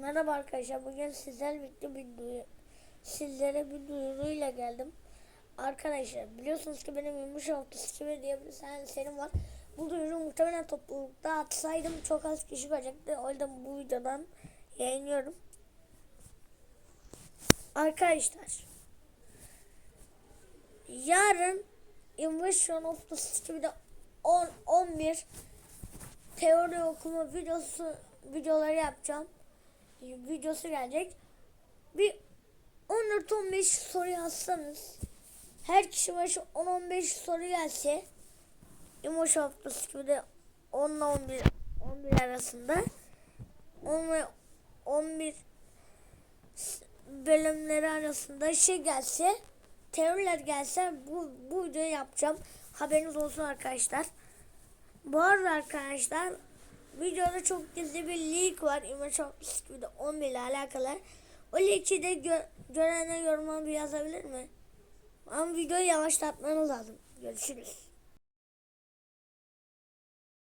Merhaba arkadaşlar. Bugün sizlerle bir duyu, sizlere bir duyuruyla geldim. Arkadaşlar biliyorsunuz ki benim yumuş hafta gibi diye bir serim var. Bu duyuru muhtemelen toplulukta atsaydım çok az kişi görecekti. O yüzden bu videodan yayınlıyorum. Arkadaşlar yarın Invasion of the City'de 10 11 teori okuma videosu videoları yapacağım. Videosu gelecek. Bir 14-15 soru yazsanız her kişi başı 10-15 soru gelse Emoş haftası gibi de 10 ile 11, 11 arasında 10 ve 11 bölümleri arasında şey gelse teoriler gelse bu, bu videoyu yapacağım. Haberiniz olsun arkadaşlar. Bu arada arkadaşlar videoda çok gizli bir link var. İmaj Office 11 ile alakalı. O linki de gö görenler yoruma bir yazabilir mi? Ama videoyu yavaşlatmanız lazım. Görüşürüz.